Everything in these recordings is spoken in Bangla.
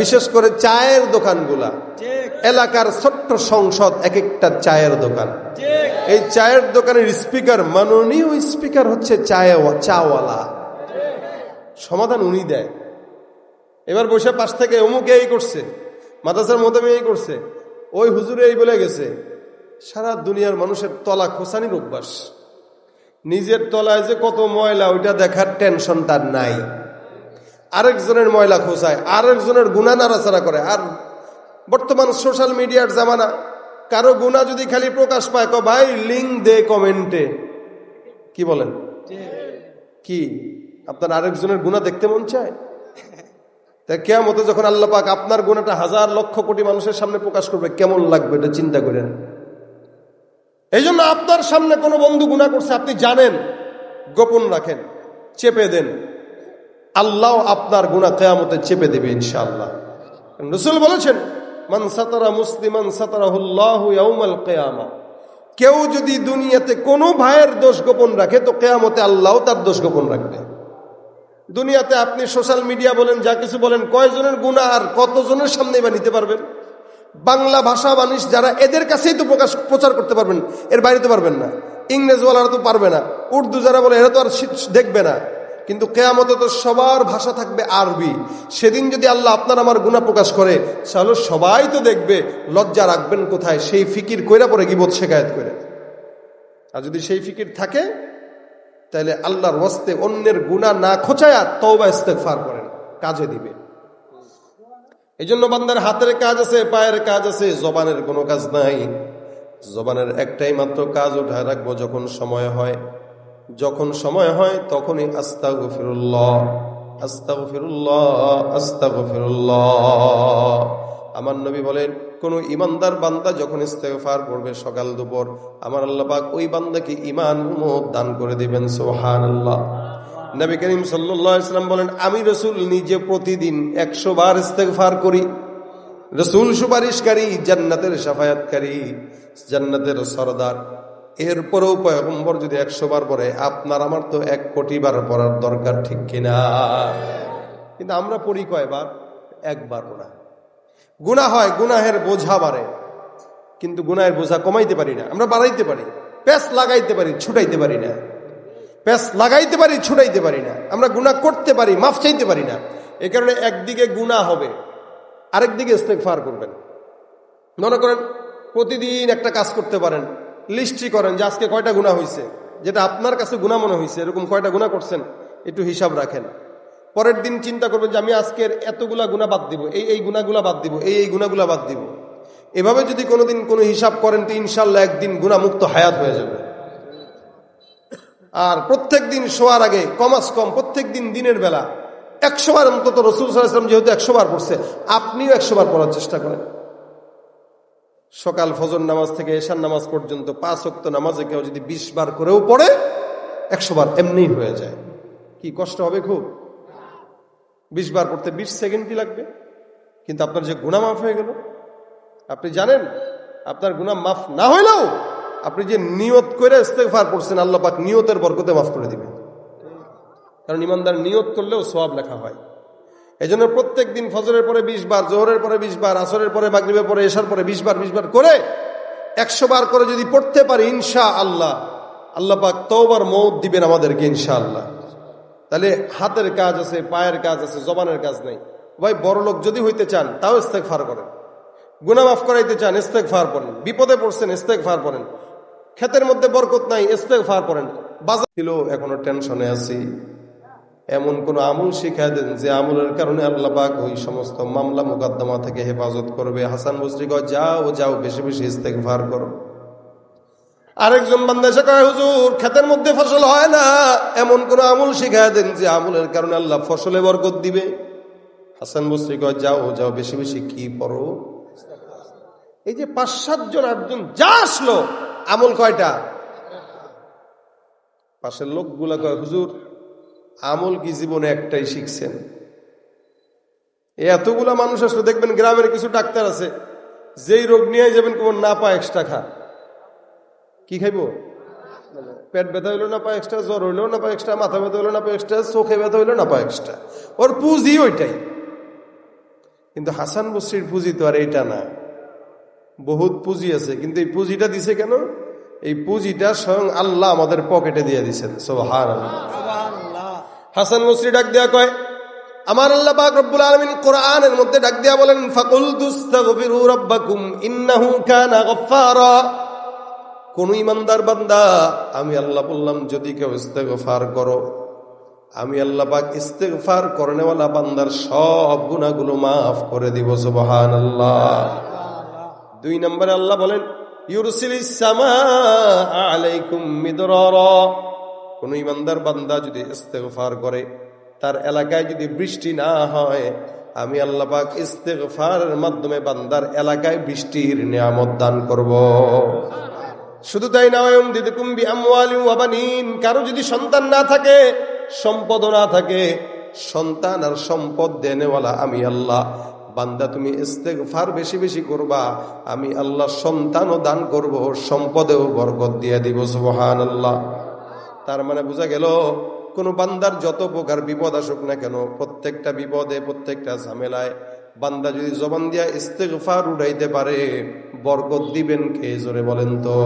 বিশেষ করে চায়ের দোকানগুলা। এলাকার ছোট্ট সংসদ এক একটা চায়ের দোকান। এই চায়ের দোকানের স্পিকার মাননীয় স্পিকার হচ্ছে চায় চাওয়ালা। সমাধান উনি দেয়। এবার বসে পাশ থেকে অমুকে এই করছে মাদাসার মতো এই করছে ওই হুজুরে এই বলে গেছে সারা দুনিয়ার মানুষের তলা খোসানির অভ্যাস নিজের তলায় যে কত ময়লা ওইটা দেখার টেনশন তার নাই। আরেকজনের ময়লা খোসায় আরেকজনের গুণা নাড়াচাড়া করে। আর বর্তমান সোশ্যাল মিডিয়ার জামানা, কারও গুণা যদি খালি প্রকাশ পায় ক ভাই লিঙ্ক দে কমেন্টে কি বলেন? কি? আপনার আরেকজনের গুণা দেখতে মন চায়? তা কেমতে যখন আল্লাহ পাক আপনার গুণাটা হাজার লক্ষ কোটি মানুষের সামনে প্রকাশ করবে, কেমন লাগবে এটা চিন্তা করেন। এই জন্য আপনার সামনে কোনো বন্ধু গুণা করছে, আপনি জানেন, গোপন রাখেন, চেপে দেন। আল্লাহ আপনার গুণা কেয়ামতে চেপে দেবে ইনশাআল্লাহ। রসুল বলেছেন, মান সাতারা মুসলিমান কেয়ামা। কেউ যদি দুনিয়াতে কোনো ভাইয়ের দোষ গোপন রাখে, তো কেয়ামতে আল্লাহ তার দোষ গোপন রাখবে। দুনিয়াতে আপনি সোশ্যাল মিডিয়া বলেন, যা কিছু বলেন, কয়জনের গুণা আর কতজনের সামনে বা নিতে পারবেন? বাংলা ভাষা মানুষ যারা এদের কাছেই তো প্রকাশ, প্রচার করতে পারবেন, এর বাইরে তো পারবেন না। ইংরেজ ইংরেজওয়ালারা তো পারবে না। উর্দু যারা বলে, এরা তো আর দেখবে না। কিন্তু কেয়ামতে তো সবার ভাষা থাকবে আরবি। সেদিন যদি আল্লাহ আপনার আমার গুণা প্রকাশ করে, তাহলে সবাই তো দেখবে, লজ্জা রাখবেন কোথায়? সেই ফিকির কইরা পরে গিবোধ শেখায়ত করে। আর যদি সেই ফিকির থাকে, তাহলে আল্লাহর ওয়াস্তে অন্যের গুণা না খোঁচায়া তওবা ইস্তেগফার করেন, কাজে দিবে। এই জন্য বান্দার হাতের কাজ আছে, পায়ের কাজ আছে, জবানের কোনো কাজ নাই। জবানের একটাই মাত্র কাজ উঠায় রাখব যখন সময় হয়। যখন সময় হয় তখনই আস্তা গফিরুল্লাহ আস্তা গফিরুল্লাহ আস্তা গফিরুল্লাহ আমার নবী বলেন, কোন ইমানদার বান্দা যখন ইস্তেগফার করবে সকাল দুপুর, আমার আল্লাহ ওই বান্দাকে ইমান দান করে দিবেন সোহান আল্লাহ নবী করিম সাল্লাম বলেন, আমি রসুল নিজে প্রতিদিন একশো বার ইস্তেগফার করি। রসুল সুপারিশকারী, জান্নাতের সাফায়াতকারী, জান্নাতের সরদার। এরপরেও পয়গম্বর যদি একশো বার পরে আপনার আমার তো এক কোটি বার পড়ার দরকার ঠিক কিনা? কিন্তু আমরা পড়ি কয়বার? একবার না গুণা হয় গুনাহের বোঝা বাড়ে, কিন্তু গুনাহের বোঝা কমাইতে পারি না। আমরা বাড়াইতে পারি প্যাস লাগাইতে পারি, ছুটাইতে পারি না। প্যাস লাগাইতে পারি, ছুটাইতে পারি না। আমরা গুণা করতে পারি, মাফ চাইতে পারি না। এ কারণে একদিকে গুণা হবে, আরেকদিকে দিকে ফার করবেন। মনে করেন, প্রতিদিন একটা কাজ করতে পারেন লিস্ট্রি করেন যে আজকে কয়টা গুণা হয়েছে যেটা আপনার কাছে গুণা মনে হয়েছে এরকম কয়টা গুণা করছেন, একটু হিসাব রাখেন। পরের দিন চিন্তা করবেন যে আমি আজকের এতগুলা গুণা বাদ দিব, এই এই গুণাগুলা বাদ দিব, এই এই গুণাগুলা বাদ দিব। এভাবে যদি কোনোদিন কোনো হিসাব করেন তো ইনশাল্লাহ একদিন গুণামুক্ত হায়াত হয়ে যাবে। আর প্রত্যেক দিন শোয়ার আগে, কমাস কম, প্রত্যেক দিন দিনের বেলা, একশো বার অন্তত রসুল সাল্লাম যেহেতু একশো বার পড়ছে, আপনিও একশো বার পড়ার চেষ্টা করেন। সকাল ফজর নামাজ থেকে এশার নামাজ পর্যন্ত পাঁচ অক্ত নামাজে কেউ যদি বিশ বার করেও পড়ে, একশো বার এমনি হয়ে যায়। কি কষ্ট হবে খুব? বিশ বার পড়তে বিশ সেকেন্ড সেকেন্ডই লাগবে? কিন্তু আপনার যে গুণা মাফ হয়ে গেল। আপনি জানেন, আপনার গুণা মাফ না হইলেও আপনি যে নিয়ত করে ইস্তেফার করছেন আল্লাহ পাক নিয়তের বরকতে মাফ করে দিবে কারণ ইমানদার নিয়ত করলেও সব লেখা হয়। এই জন্য প্রত্যেক দিন ফজরের পরে বিশ বার, জোহরের পরে বিশ বার, আসরের পরে মাগরীবের পরে এসার পরে বিশ বার বিশ বার করে একশো বার করে যদি পড়তে পারি ইনশা আল্লাহ আল্লাহ পাক তওবার মৌত দিবেন আমাদেরকে ইনশা আল্লাহ তাহলে হাতের কাজ আছে, পায়ের কাজ আছে, জবানের কাজ নেই। ভাই, বড় লোক যদি হইতে চান, তাও ইস্তেক ফার করেন। গুনা মাফ করাইতে চান ইস্তেক ফার পড়েন। বিপদে পড়ছেন ইস্তেক ফার পড়েন। ক্ষেতের মধ্যে বরকত নাই ইস্তেক ফার পড়েন। বাজার ছিল, এখনও টেনশনে আছি। এমন কোন আমল শিখাই দেন যে আমলের কারণে আল্লাহ পাক ওই সমস্ত মামলা মোকদ্দমা থেকে হেফাজত করবে। হাসান বসরি কয়, যাও যাও, বেশি বেশি ইস্তেক ফার করো। আরেকজন বান্দা কয়, হুজুর, ক্ষেতের মধ্যে ফসল হয় না। এমন কোন আমল শিখাই দেন যে আমলের কারণে আল্লাহ ফসলে বরকত দিবে। হাসান বসরি কয়, যাও যাও, বেশি বেশি কি পড়ো? এই যে পাঁচ সাতজন আটজন যা আসলো, আমল কয়টা? পাশের লোকগুলা কয়, হুজুর আমল কি জীবনে একটাই শিখছেন? এতগুলা মানুষ আসলে দেখবেন গ্রামের কিছু ডাক্তার আছে, যেই রোগ নিয়ে যাবেন কোন না, পা এক্সট্রা খা। কি খাইব? পেট ব্যথা হইল না, পা এক্সট্রা জ্বর হইল না, পা এক্সট্রা মাথা ব্যথা হইল না, পা এক্সট্রা চোখে ব্যথা হইল না, পা এক্সট্রা ওর পুঁজি ওইটাই। কিন্তু হাসান বসরির পুঁজি তো আর এটা না। বহুত পুঁজি আছে, কিন্তু এই পুঁজিটা দিছে কেন? এই পুঁজিটা স্বয়ং আল্লাহ আমাদের পকেটে দিয়ে দিছেন সোহার হাসান বসরি ডাক দেয়া কয়, আমার আল্লাহ পাক রব্বুল আলামিন কোরআনের মধ্যে ডাক দিয়া বলেন, ফাকুল দুস্তাগফিরু রাব্বাকুম, ইন্নাহু কানা গফফারা। কোন ইমানদার বান্দা, আমি আল্লাহ বললাম, যদি কেউ ইস্তেগফার করো। আমি আল্লাহ পাক ইস্তেগফার করনেওয়ালা বান্দার সব গুনাহগুলো মাফ করে দিব, সুবহানাল্লাহ। দুই নম্বরে আল্লাহ বলেন, ইউরসিলিস সামা আলাইকুম মিদরারা। কোন ইমানদার বান্দা যদি ইস্তেগফার করে, তার এলাকায় যদি বৃষ্টি না হয়, আমি আল্লাহ পাক ইস্তেগফারের মাধ্যমে বান্দার এলাকায় বৃষ্টির নিয়ামত দান করব। শুধু তাই না দিদি কুম্বি আমওয়ালিন কারও যদি সন্তান না থাকে সম্পদ না থাকে, সন্তান আর সম্পদ দেনেওয়ালা আমি আল্লাহ। বান্দা, তুমি ইস্তেগফার বেশি বেশি করবা, আমি আল্লাহ সন্তানও দান করব, সম্পদেও বরকত দিয়ে দিব, সুবহানাল্লাহ। তার মানে বোঝা গেল, কোন বান্দার যত প্রকার বিপদ আসুক না কেন, প্রত্যেকটা বিপদে, প্রত্যেকটা ঝামেলায় বান্দা যদি জবান দিয়া ইস্তেগফার উঠাইতে পারে, বরকত দিবেন কে জোরে বলেন তো?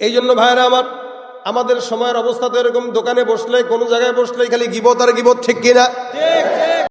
এই জন্য ভাইরা আমার, আমাদের সময়ের অবস্থা তো এরকম, দোকানে বসলে, কোনো জায়গায় বসলে খালি গিবত আর গিবত ঠিক কিনা?